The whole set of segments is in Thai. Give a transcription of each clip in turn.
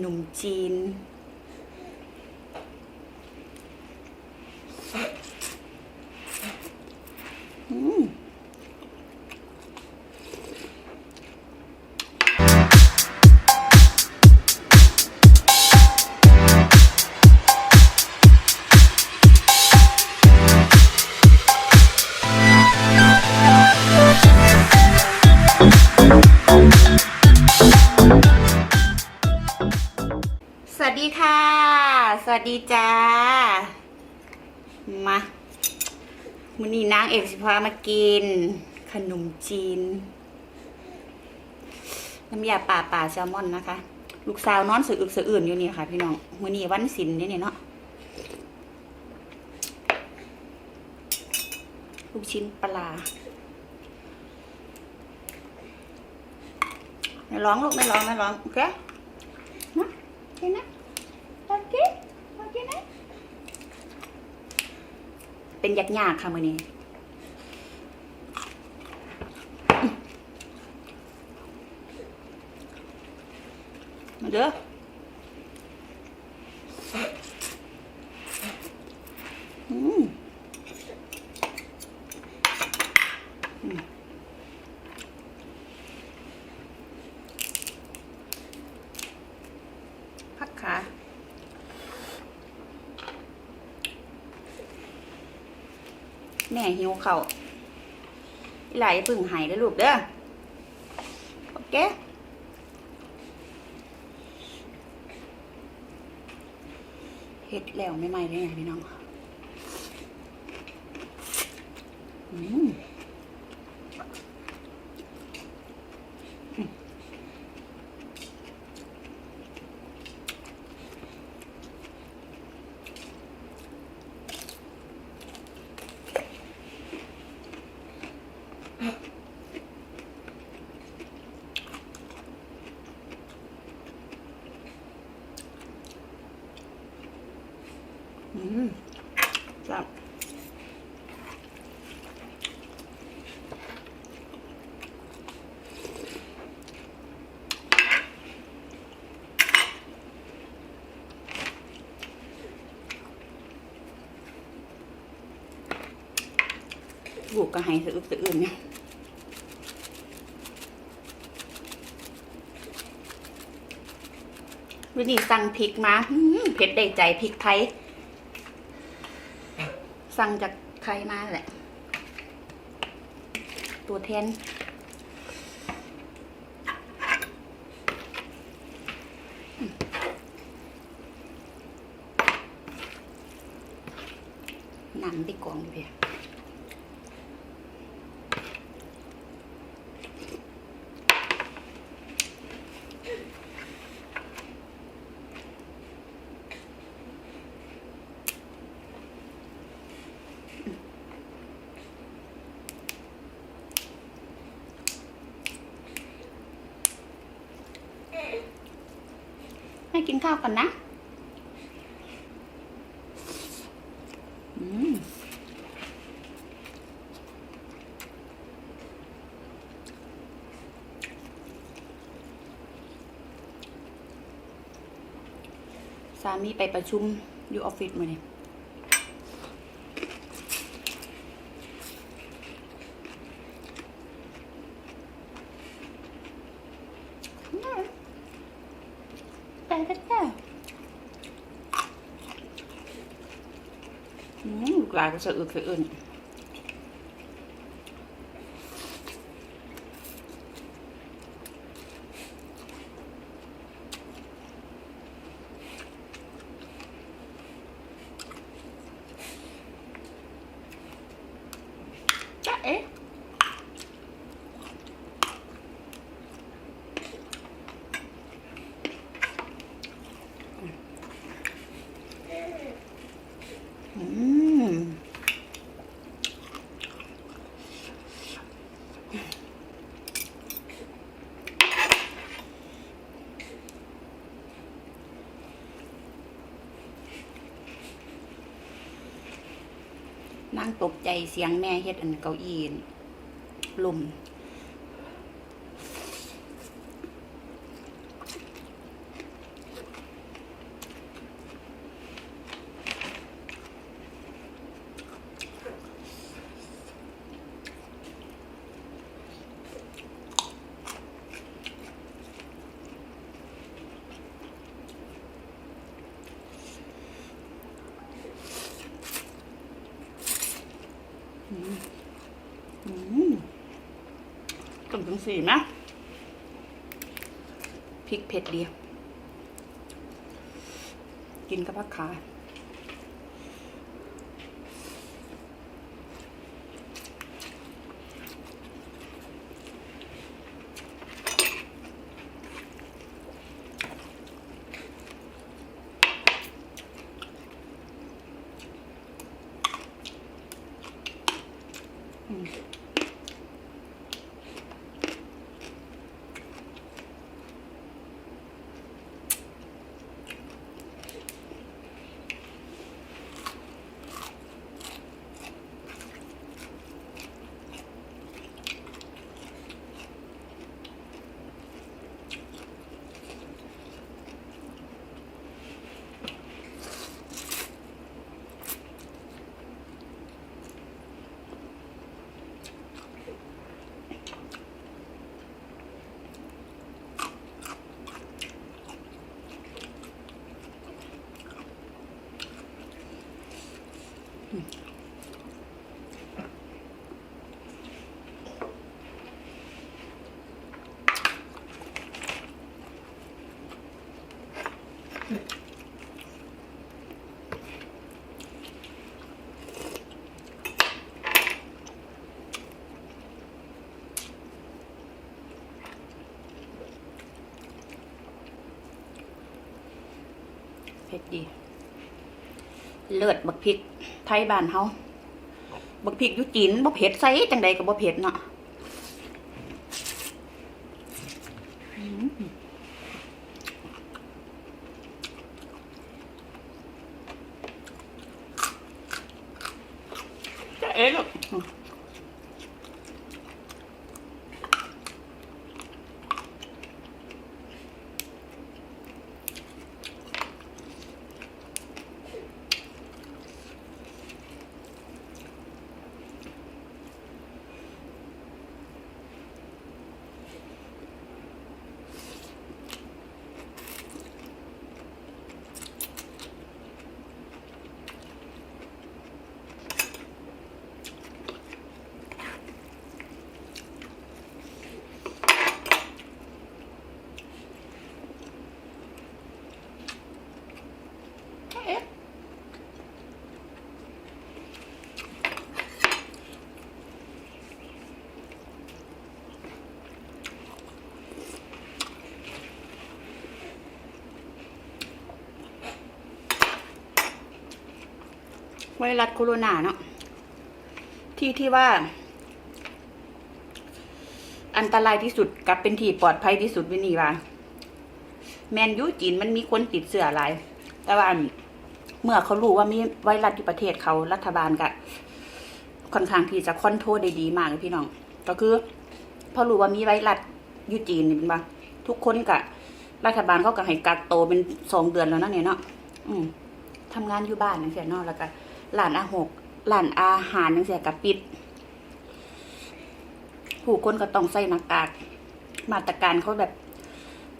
หนมจีน ดีจ้า มาวันนี้นางเอกสิพามากิน ขนมจีน น้ำยาป่าป่าแซลมอนนะคะ ลูกสาวนอนสะอึกสะอื่นอยู่นี่ค่ะ พี่น้องมื้อนี้วันศิลป์เนี่ยเนาะลูกชิ้นปลาไม่ร้องลูกไม่ร้องไม่ร้องโอเคนะโอเคนะโอเค เป็นยากยากค่ะมือนี้มาเด้อมอืมพักขา แม่หิว เขาวอีหลายพึ่งหายได้อลูกเด้อโอเคเห็ดแล้วไม่ไหม้เลยไงพี่น้องอืม อืมจับบุกก็ให้สะอึกสะอื่นเนี่ยวันนี้สั่งพริกมาเผ็ดได้ใจพริกไทย สั่งจากไทยมาแหละ ตัวแทนหนังไปกองดิเพีย กินข้าวก่อนนะสามีไปประชุมอยู่ออฟฟิศมาเนี่ยไปกันจ้ะอืมลู ก็จะอึดสะอื่นจ้ะเอ๊ะอืม นั่ง ตกใจเสียงแม่เฮ็ดอันเก้าอี้ลม อืมต้ม ถึงสี่นะพริกเผ็ดเดียว กินกับผักขา เผ็ดดี เลิศบักพริก ไทยบ้านเฮาบักพริกอยุจีนบ่เผ็ดใส่จังใดก็บ่เผ็ดเนาะอืม จ ไวรัสโคโรนาเนาะที่ที่ว่า อันตรายที่สุดกับเป็นที่ปลอดภัยที่สุดวินี่ว่าแมนยูจีนมันมีคนติดเสื้อหลาย แต่ว่าเมื่อเขารู้ว่ามีไวรัสอยู่ประเทศเขารัฐบาลก็ค่อนข้างที่จะคอนโทรลได้ดีมากเลยพี่น้อง ก็คือพอรู้ว่ามีไวรัสอยู่จีนนี่เป็นปะทุกคนกะรัฐบาลเขาก็ให้กักโตเป็นสองเดือนแล้วนะเนี่ยเนาะอืมทำงานอยู่บ้านนั่นเสียเนาะแล้วก็ ร้านอาหกร้านอาหารนั่นเสียกับปิด ผู้คนก็ต้องใส่หน้ากากมาตรการเขาแบบ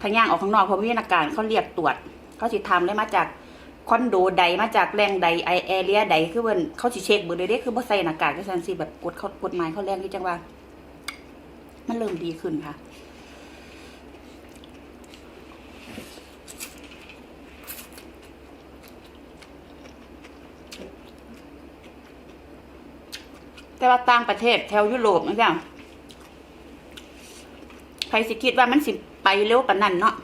ทางย่างออกข้างนอกเพราะมีหน้ากากเขาเรียกตรวจ เขาสิทำได้มาจากคอนโดใดมาจากแรงใดไอแอเรียใดคือเพิ่นเขาสิเช็คเบอร์เลยเด้คือบ่ใส่หน้ากากจังซั่นสิแบบกฎเขากฎหมายเขาแรงที่จังว่า มันเริ่มดีขึ้นค่ะ แต่ว่าต่างประเทศแถวยุโรปนะจ๊ะใครสิคิดว่ามันสิไปเร็วปานนั้นเนาะ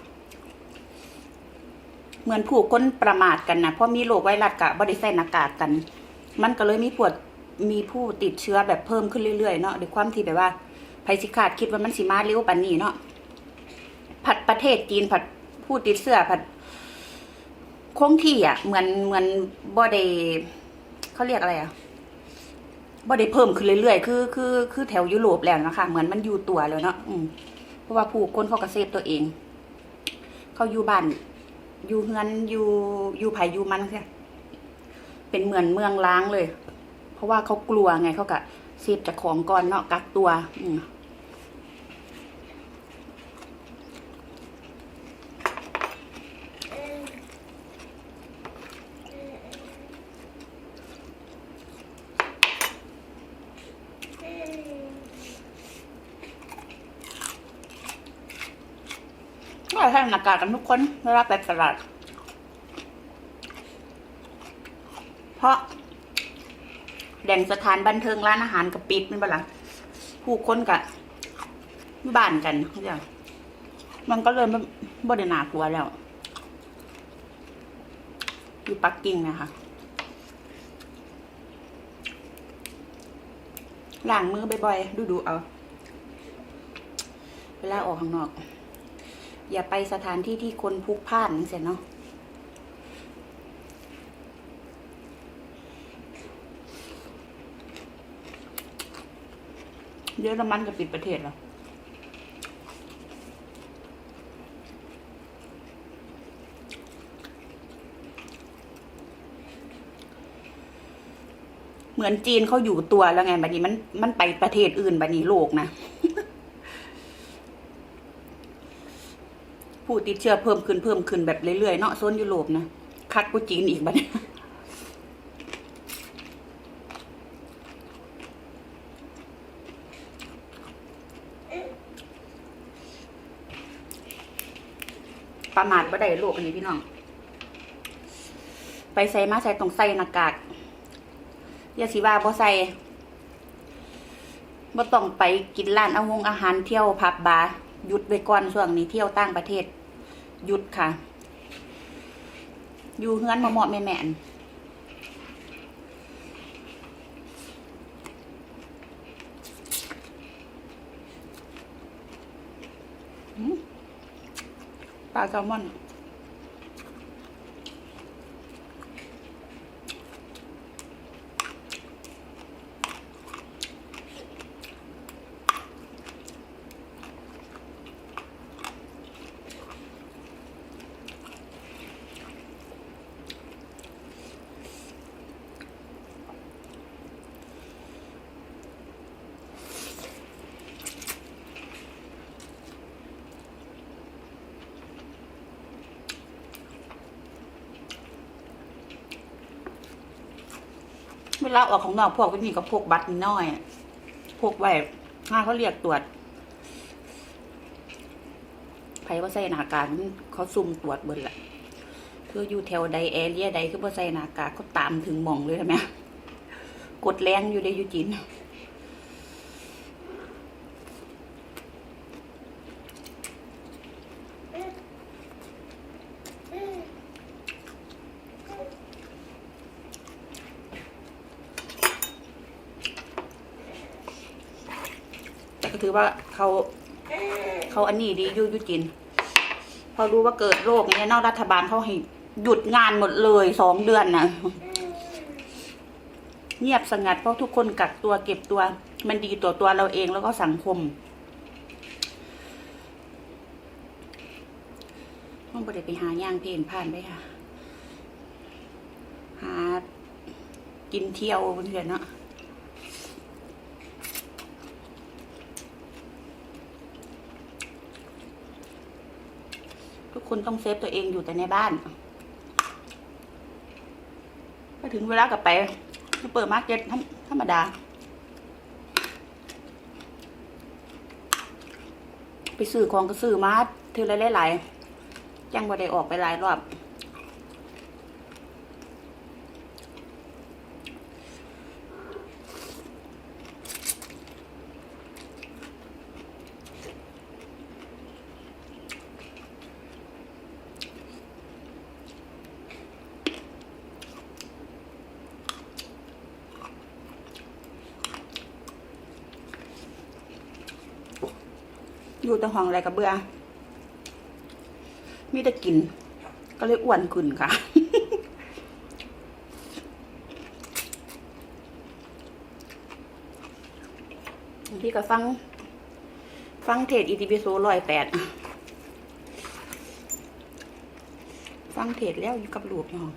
เหมือนผู้คนประมาทกันนะเพราะมีโรคไวรัสกะบบริใส่หน้ากากกัน มันก็เลยมีปวดมีผู้ติดเชื้อแบบเพิ่มขึ้นเรื่อยๆเนาะด้วยความที่แบบว่าภัยสิขาดคิดว่ามันสิมาเร็วปานนี้เนาะผัดประเทศจีนผัดผู้ติดเชื้อผัดคงที่อะ เหมือนเหมือนบ่ได้เขาเรียกอะไรอะ บ่ได้เพิ่มขึ้นเรื่อยๆ คือคือคือแถวยุโรปแล้วนะคะ เหมือนมันอยู่ตัวแล้วเนาะอืมเพราะว่าผู้คนเขากระเซฟตัวเอง เขาอยู่บ้าน อยู่เฮือนอยู่อยู่ไผอยู่มันค่เป็นเหมือนเมืองล้างเลย เพราะว่าเขากลัวไงเขากะเซฟจากของก่อนเนาะกักตัว อืม หน้ากากกันทุกคนเวลาไปตลาด เพราะแดงสถานบันเทิงร้านอาหารกับปิดไม่นบลังผู้คนกับบ้านกันเขาจะมันก็เลยไม่บ่ได้น่ากลัวแล้วอยู่ปักกิ่งนะคะล้างมือบ่อยๆดูๆเอา เวลาออกข้างนอก อย่าไปสถานที่ที่คนพุกพล่านเสร็จเนาะเยอรมันจะปิดประเทศเหรอเหมือนจีนเขาอยู่ตัวแล้วไงบัดนี้มันมันไปประเทศอื่นบัดนี้โลกนะ ผู้ติดเชื้อเพิ่มขึ้นเพิ่มขึ้นแบบเรื่อยๆเนาะโซนยุโรปนะคัดกูจีนอีกบัดนี้ประมาทบ่ได้โลกอันนี้พี่น้อง ไปใส่มาใส่ต้องใส่หน้ากากอย่าสิว่าบ่ใส่บ่ต้องไปกินร้านเอาวงอาหารเที่ยวผับบาร์หยุดไว้ก่อนช่วงนี้เที่ยวต่างประเทศ หยุดค่ะ อยู่เฮือนเหมาะแม่แม่ปลาแซลมอน เวลาออกของนอกพวกก็มีก็พวกบัตรนิดน้อยพวกไว้ห้าเขาเรียกตรวจใครว่าใส่หน้ากากเขาซุ่มตรวจเบิดละคืออยู่แถวใดแอเรียใดคือว่าใส่หน้ากากเขาตามถึงมองเลยใช่ไหมกดแรงอยู่ในยูจีน ก็ถือว่าเขาเขาอันนี้ดียูอยูจิน พอรู้ว่าเกิดโรคเนี้ยนอกรัฐบาลเขาให้หยุดงานหมดเลยสองเดือนนะเงียบสงัดเพราะทุกคนกักตัวเก็บตัว มันดีต่อตัวเราเองแล้วก็สังคมต้องไปไปหาย่างเพลนผ่านไปค่ะ หากินเที่ยวเพื่อนเนาะ คนต้องเซฟตัวเองอยู่แต่ในบ้านก็ถึงเวลากลับไปเปิดมาร์เก็ตธรรมดา ไปซื้อของก็ซื้อมาเท่าไรหลายๆจังว่าได้ออกไปหลายรอบ อยู่แต่ห้องอะไรกับเบื่อมีแต่กิน ก็เลยอ้วนขึ้นค่ะพี่ก็ฟัง ฟังเทศอีทีพีโซร้อยแปดฟังเทศแล้วอยู่กับลูกอยู่ห้อง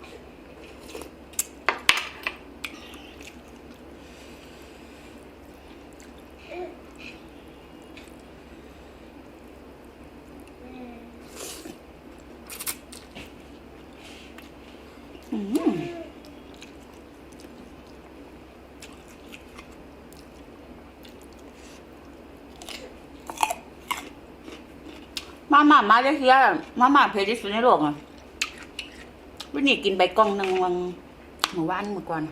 อืม มาม่ามาเลเซียมาม่าเผ็ดที่สุดในโลกอะวันนี้กินใบกล้องหนึ่งวันเมื่อวานเมื่อก่อน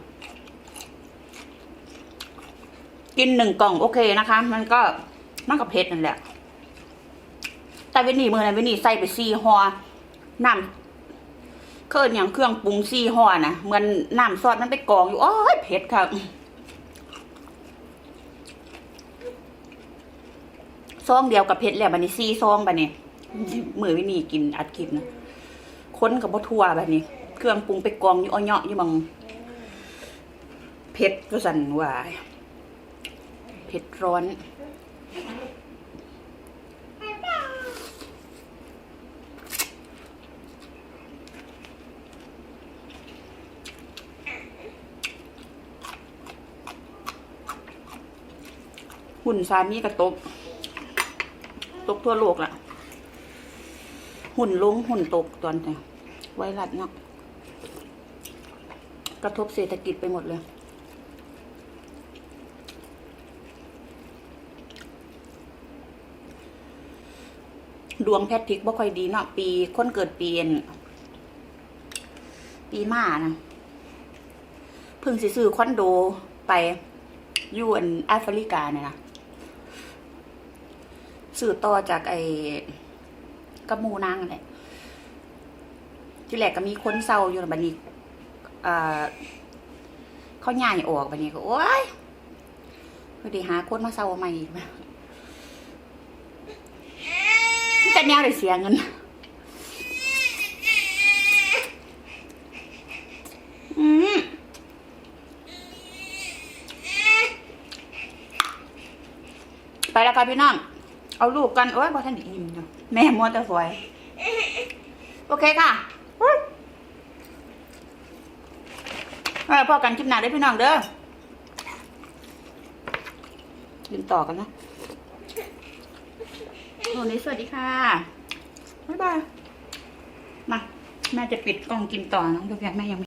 กินหนึ่งกล่องโอเคนะคะ มันก็มันก็เผ็ดนั่นแหละ แต่เวนี่มือนั้นเวนี่ใส่ไปซี่ห่อน้ำเครื่องอย่างเครื่องปรุงซี่ห่อนะเหมือนน้ำซอสมันไปกองอยู่โอ้ยเผ็ดค่ะซองเดียวกับเผ็ดแล้วบันนี้ซีซองบันนี้ มือเวนี่กินอัดคลิปนะค้นกับบ่ทั่วบันนี้ เครื่องปรุงไปกองอยู่อ้อยเยาะอยู่บังเผ็ดก็สั่นวาเผ็ดร้อนหุ่นซามีกระตก ตกทั่วโลกละ หุ่นลงหุ่นตกตอนนี้ไวรัสเนาะกระทบเศรษฐกิจไปหมดเลย ดวงแพทริกบ่ค่อยดีเนาะปีคนเกิดปีอันปีหมานะเพิ่งสิซื้อคอนโดไปอยู่อันแอฟริกาเนี่ยนะซื้อต่อจากไอ กระมูนางกันแหละที่แรกก็มีคนเศร้าอยู่บัดนี้อ่าเขาย่ายออกบัดนี้ก็โอ๊ยพอดีหาคนมาเศร้าใหม่อีกแต่แนวได้เสียเงินอืมไปแล้วค่ะพี่น้อง เอาลูกกัน โอ้ยพอท่านด้อิ่ม แม่มัวแต่สวย โอเคค่ะอุ๊ยเออพอกันคลิปหน้าได้อพี่น้องเด้อกินต่อกันนะวันนี้สวัสดีค่ะ บ๊ายบาย มา แม่จะปิดกล้องกินต่อน้องทุกอย่างแม่ยังไม่